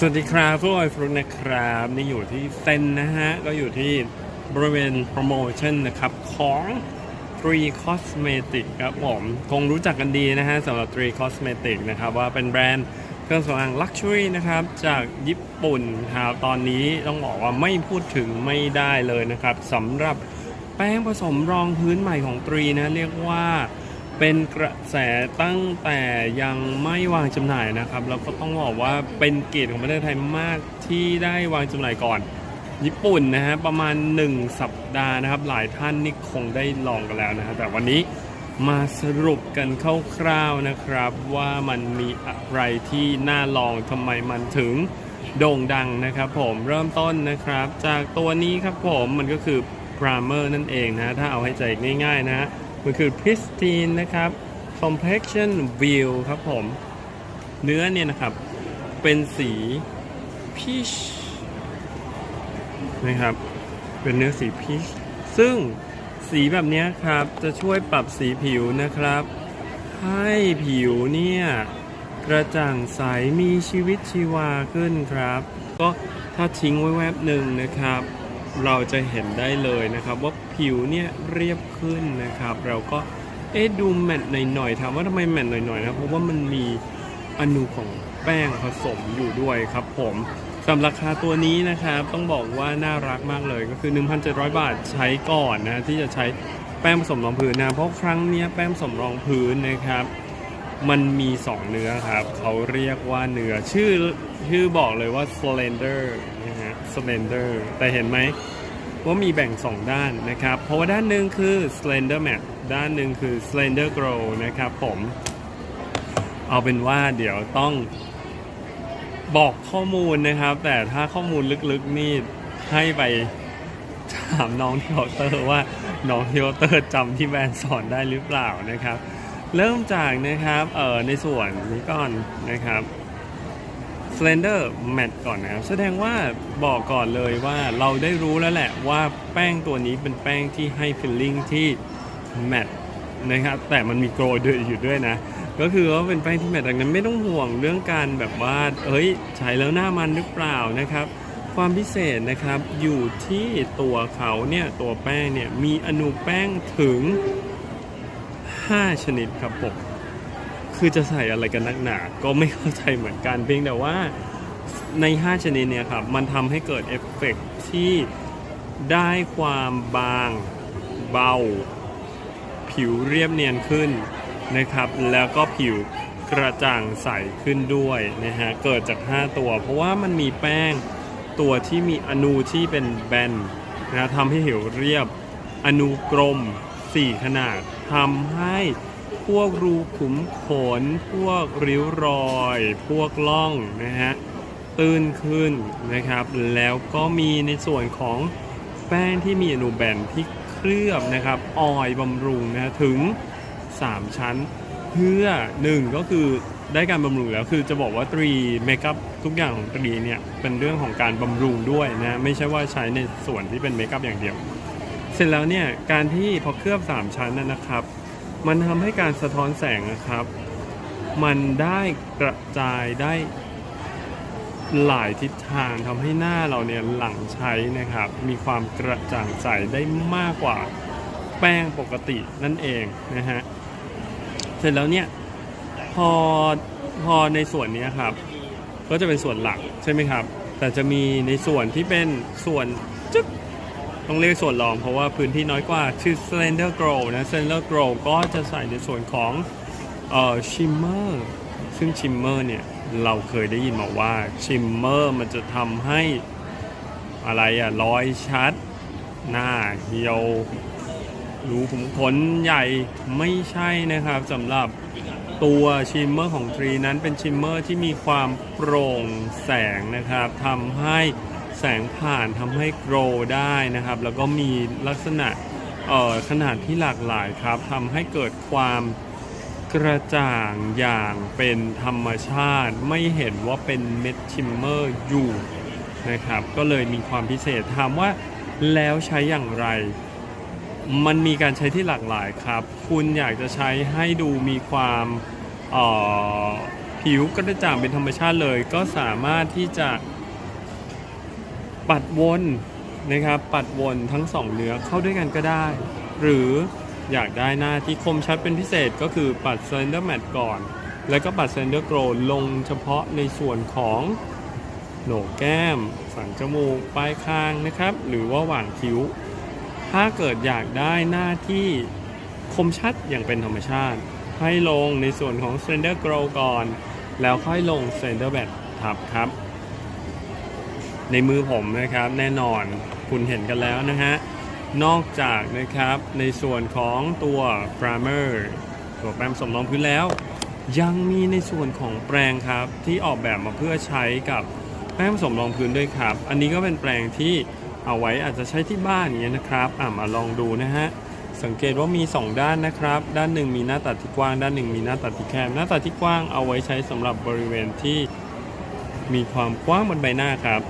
สวัสดีครับพวกไอฟรุกนะครับ นี่อยู่ที่เซนนะฮะ ก็อยู่ที่บริเวณโปรโมชั่นนะครับ ของ Tree Cosmetic ครับผม คงรู้จักกันดีนะฮะสำหรับ Tree Cosmetic นะครับ ว่าเป็นแบรนด์เครื่องสำอางลักชัวรี่นะครับ จากญี่ปุ่นครับตอนนี้ต้องบอกว่าไม่พูดถึงไม่ได้เลยนะครับสำหรับแป้งผสมรองพื้นใหม่ของตรีนะ เรียกว่า เป็นกระแสตั้งแต่ยังไม่วางจำหน่ายนะครับ แล้วก็ต้องบอกว่าเป็นเกียรติของประเทศไทยมากที่ได้วางจำหน่ายก่อน ญี่ปุ่นนะฮะประมาณ 1 สัปดาห์นะครับ หลายท่านนี่คงได้ลองกันแล้วนะฮะแต่วันนี้มาสรุปกันคร่าวๆนะครับ ว่ามันมีอะไรที่น่าลองทำไมมันถึงโด่งดังนะครับผมเริ่มต้นนะครับ จากตัวนี้ครับผมมันก็คือ primer นั่นเองนะ ถ้าเอาให้ใจง่ายๆนะ มันคือ pristine นะครับ complexion view ครับผม เนื้อเนี่ยนะครับ เป็นสี peach นะครับ เป็นเนื้อสี peach ซึ่งสีแบบนี้ครับ จะช่วยปรับสีผิวนะครับ ให้ผิวเนี่ย กระจ่างใสมีชีวิตชีวาขึ้นครับ ก็ถ้าทิ้งไว้แวบหนึ่งนะครับ เราจะเห็นได้เลยนะครับ ว่าผิวเนี่ยเรียบขึ้นนะครับ เราก็เอ๊ะดูแมตต์หน่อยๆถามว่าทำไมแมตต์หน่อยๆนะเพราะว่ามันมีอนุของแป้งผสมอยู่ด้วยครับผมสำหรับราคาตัวนี้นะครับต้องบอกว่าน่ารักมากเลยก็คือ 1,700 บาทใช้ก่อนนะที่จะใช้แป้งผสมรองพื้นนะเพราะครั้งนี้แป้งผสมรองพื้นนะครับ มันมี2เนื้อครับ เขาเรียกว่าเนื้อชื่อชื่อบอกเลยว่า slender นะฮะ slender แต่เห็นไหมว่ามีแบ่ง2ด้านนะครับ เพราะว่าด้านหนึ่งคือ slender mat ด้านหนึ่งคือ slender glow นะครับผมเอาเป็นว่าเดี๋ยวต้องบอกข้อมูลนะครับ แต่ถ้าข้อมูลลึกๆนี่ให้ไปถามน้องที่เคาน์เตอร์ว่าน้องที่เคาน์เตอร์จำที่แบรนด์สอนได้หรือเปล่านะครับ เริ่มจากนะครับเอ่อในส่วนนี้ก่อนนะครับ Slender Matte ก่อนนะครับ แสดงว่าบอกก่อนเลยว่าเราได้รู้แล้วแหละว่าแป้งตัวนี้เป็นแป้งที่ให้ feeling ที่ matte นะครับแต่มันมีโกลด์ด้วยอยู่ด้วยนะ ก็คือว่าเป็นแป้งที่ matte ดังนั้นไม่ต้องห่วงเรื่องการแบบว่าเอ้ยใช้แล้วหน้ามันหรือเปล่านะครับ ความพิเศษนะครับอยู่ที่ตัวเขาเนี่ยตัวแป้งเนี่ยมีอนุแป้งถึง 5 ชนิดครับผม คือจะใส่อะไรกันนักหนา ก็ไม่เข้าใจเหมือนกันเพียงแต่ว่าใน 5 ชนิดเนี่ยครับ มันทำให้เกิดเอฟเฟกต์ที่ได้ความบาง เบา ผิวเรียบเนียนขึ้นนะครับ แล้วก็ผิวกระจ่างใสขึ้นด้วยนะฮะ เกิดจาก 5 ตัว เพราะว่ามันมีแป้งตัวที่มีอนูที่เป็นแบนนะทำให้ผิวเรียบ อนูกลม 4 ขนาด ทำให้พวกรูขุมขน พวกริ้วรอย พวกล่องนะฮะตื้นขึ้นนะครับ แล้วก็มีในส่วนของแป้งที่มีอนูแบนที่เคลือบนะครับออยบำรุงนะฮะถึง 3 ชั้น เพื่อ 1 ก็คือได้การบำรุงแล้วคือจะบอกว่าตรีเมคอัพทุกอย่างของตรีเนี่ย เป็นเรื่องของการบำรุงด้วยนะ ไม่ใช่ว่าใช้ในส่วนที่เป็นเมคอัพอย่างเดียว เสร็จแล้วเนี่ยการที่พอเคลือบ 3 ชั้นนะครับ มันทำให้การสะท้อนแสงนะครับ มันได้กระจายได้หลายทิศทางทำให้หน้าเราเนี่ยหลังใช้นะครับ มีความกระจ่างใสได้มากกว่าแป้งปกตินั่นเองนะฮะเสร็จแล้วเนี่ยพอพอในส่วนนี้ครับ ก็จะเป็นส่วนหลักใช่ไหมครับ แต่จะมีในส่วนที่เป็นส่วน ต้องเรียกส่วนรองเพราะว่าพื้นที่น้อยกว่า ชื่อ Slender Grow นะ Slender Grow ก็จะใส่ในส่วนของเอ่อ Shimmer ซึ่ง Shimmer เนี่ย เราเคยได้ยินมาว่า Shimmer มันจะทำให้อะไรอะรอยชัด หน้าเหี่ยวรูขุมขนใหญ่ไม่ใช่นะครับสำหรับตัวชิมเมอร์ของทรีนั้นเป็นชิมเมอร์ที่มีความโปร่งแสงนะครับทำให้ แสงผ่านทำให้โกรได้นะครับ แล้วก็มีลักษณะขนาดที่หลากหลายครับทำให้เกิดความกระจ่างอย่างเป็นธรรมชาติ ไม่เห็นว่าเป็นเม็ดชิมเมอร์อยู่นะครับ ก็เลยมีความพิเศษถามว่าแล้วใช้อย่างไร มันมีการใช้ที่หลากหลายครับ คุณอยากจะใช้ให้ดูมีความออผิวกระจ่างเป็นธรรมชาติเลย ก็สามารถที่จะ ปัดวนนะครับ ปัดวนทั้งสองเนื้อเข้าด้วยกันก็ได้ หรืออยากได้หน้าที่คมชัดเป็นพิเศษก็คือปัด Slender Matte ก่อน แล้วก็ปัด Slender Glow ลงเฉพาะในส่วนของโหนกแก้ม สันจมูก ปลายคางนะครับ หรือว่าหว่างคิ้ว ถ้าเกิดอยากได้หน้าที่คมชัดอย่างเป็นธรรมชาติ ให้ลงในส่วนของ Slender Glow ก่อน แล้วค่อยลง Slender Matte ทับครับ ในมือผมนะครับแน่นอนคุณเห็นกันแล้วนะฮะ นอกจากนะครับในส่วนของตัว primer ตัวแปรงสมรองพื้นแล้ว ยังมีในส่วนของแปรงครับ ที่ออกแบบมาเพื่อใช้กับแป้งผสมรองพื้นด้วยครับ อันนี้ก็เป็นแปรงที่เอาไว้อาจจะใช้ที่บ้านอย่างเงี้ยนะครับอะมาลองดูนะฮะสังเกตว่ามี 2 ด้านนะครับ ด้านหนึ่งมีหน้าตัดที่กว้าง ด้านหนึ่งมีหน้าตัดที่แคบ หน้าตัดที่กว้างเอาไว้ใช้สำหรับบริเวณที่มีความกว้างบนใบหน้าครับ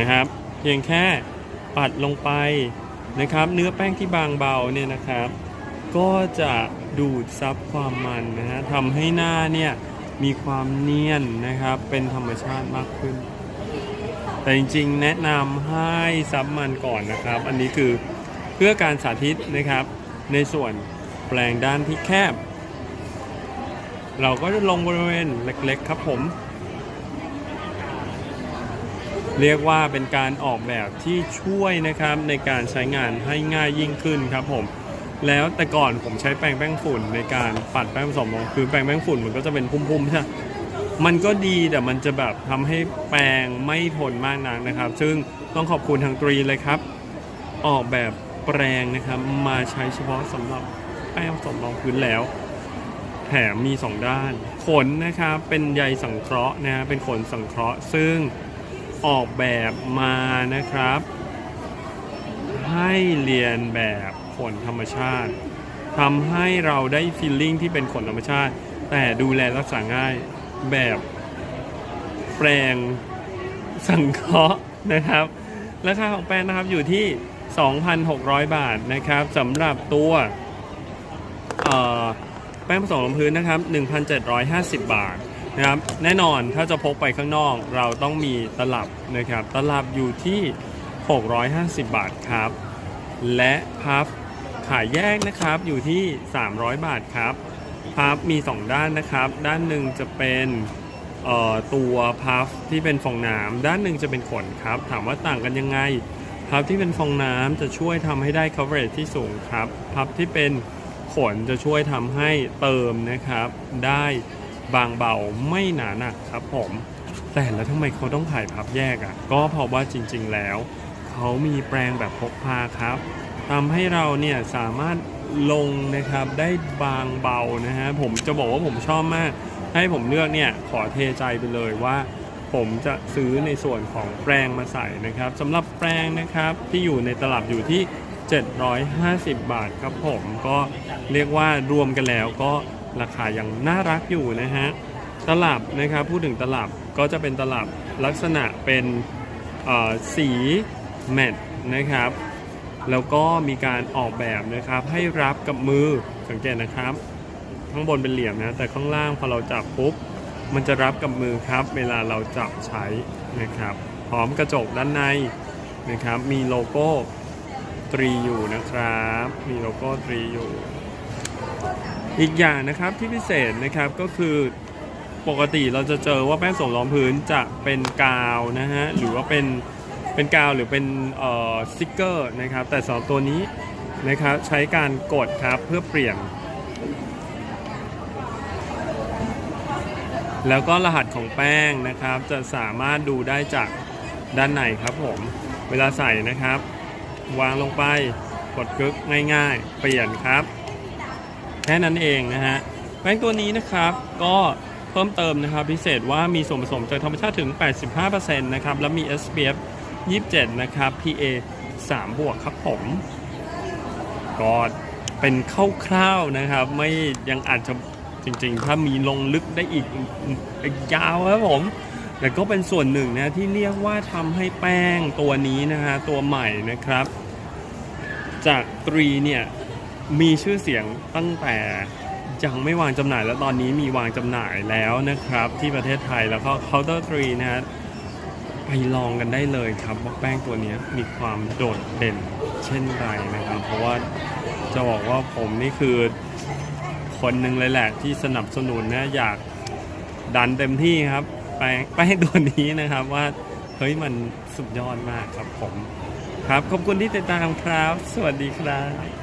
นะครับ เพียงแค่ปัดลงไปนะครับ เนื้อแป้งที่บางเบาเนี่ยนะครับ ก็จะดูดซับความมันนะฮะทำให้หน้าเนี่ยมีความเนียนนะครับ เป็นธรรมชาติมากขึ้น แต่จริงๆ แนะนำให้ซับมันก่อนนะครับ อันนี้คือเพื่อการสาธิตนะครับ ในส่วนแปลงด้านที่แคบ เราก็จะลงบริเวณเล็กๆครับผม เรียกว่าเป็นการออกแบบที่ช่วยนะครับในการใช้งานให้ง่ายยิ่งขึ้นครับผม แล้วแต่ก่อนผมใช้แปรงแป้งฝุ่นในการปัดแป้งผสมลงคือแปรงแป้งฝุ่นมันก็จะเป็นพุ่มๆใช่ไหมมันก็ดีแต่มันจะแบบทำให้แปรงไม่ทนมากนักนะครับ ซึ่งต้องขอบคุณทางตรีเลยครับ ออกแบบแปรงนะครับมาใช้เฉพาะสำหรับแป้งผสมรองพื้นแล้ว แถมมี 2 ด้าน ขนนะครับเป็นใยสังเคราะห์นะเป็นขนสังเคราะห์ ซึ่ง ออกแบบมานะครับ ให้เรียนแบบขนธรรมชาติทำให้เราได้ฟีลลิ่งที่เป็นขนธรรมชาติ แต่ดูแลรักษาง่ายแบบแปรงสังเคราะห์นะครับ ราคาของแปรงนะครับอยู่ที่ 2,600 บาทนะครับสำหรับตัวแป้งผสมลงพื้นนะครับ 1,750 บาท นะครับแน่นอนถ้าจะพกไปข้างนอกเราต้องมีตลับนะครับตลับอยู่ที่ 650 บาทครับ และพับขายแยกนะครับอยู่ที่ 300 บาทครับพับมี 2 ด้านนะครับ ด้านหนึ่งจะเป็นตัวพัฟที่เป็นฟองน้ำด้านหนึ่งจะเป็นขนครับ ถามว่าต่างกันยังไงพับที่เป็นฟองน้ำจะช่วยทำให้ได้ coverage ที่สูงครับพับที่เป็นขนจะช่วยทำให้เติมนะครับได้ บางเบาไม่หนาหนักครับผม แต่แล้วทำไมเขาต้องขายพับแยกอะ่ะ ก็เพราะว่าจริงๆแล้ว เขามีแปรงแบบพกพาครับทำให้เราเนี่ยสามารถลงนะครับได้บางเบานะฮะผมจะบอกว่าผมชอบมาก ให้ผมเลือกเนี่ยขอเทใจไปเลยว่า ผมจะซื้อในส่วนของแปรงมาใส่นะครับสำหรับแปรงนะครับที่อยู่ในตลับอยู่ที่ 750 บาทครับผมก็เรียกว่ารวมกันแล้วก็ ราคายังน่ารักอยู่นะฮะตลับนะครับพูดถึงตลับก็จะเป็นตลับลักษณะเป็นสีแมตต์นะครับ แล้วก็มีการออกแบบนะครับให้รับกับมือสังเกตนะครับ ข้างบนเป็นเหลี่ยมนะ แต่ข้างล่างพอเราจับปุ๊บ มันจะรับกับมือครับ เวลาเราจับใช้นะครับพร้อมกระจกด้านในนะครับ มีโลโก้ตรีอยู่นะครับ มีโลโก้ตรีอยู่ อีกอย่างนะครับที่พิเศษนะครับก็คือปกติเราจะเจอว่าแป้งสมรองพื้นจะเป็นกาวนะฮะหรือว่าเป็นเป็นกาวหรือเป็นเอ่อสติกเกอร์นะครับแต่สองตัวนี้นะครับใช้การกดครับเพื่อเปลี่ยน แล้วก็รหัสของแป้งนะครับจะสามารถดูได้จากด้านในครับผมเวลาใส่นะครับ วางลงไปกดกึกง่ายๆ เปลี่ยนครับ แค่นั้นเองนะฮะแป้งตัวนี้นะครับก็เพิ่มเติมนะครับพิเศษว่ามีส่วนผสมจากธรรมชาติถึง 85%นะครับแล้วมี SPF 27 นะครับ PA 3 บวกครับผมก็เป็นคร่าวๆนะครับ ไม่ยังอาจจะจริงๆ ถ้ามีลงลึกได้อีกอีกยาวครับผมแต่ก็เป็นส่วนหนึ่งนะที่เรียกว่าทำให้แป้งตัวนี้นะฮะตัวใหม่นะครับ จากตรีเนี่ย มีชื่อเสียงตั้งแต่ยังไม่วางจำหน่ายแล้วตอนนี้มีวางจำหน่ายแล้วนะครับ ที่ประเทศไทยแล้วก็ Counter 3นะฮะไปลองกันได้เลยครับว่าแป้งตัวนี้มีความโดดเด่นเช่นไรนะครับ เพราะว่าจะบอกว่าผมนี่คือคนหนึ่งเลยแหละที่สนับสนุนนะอยากดันเต็มที่ครับแป้งแป้งตัวนี้นะครับว่าเฮ้ยมันสุดยอดมากครับผม ครับขอบคุณที่ติดตามครับ สวัสดีครับ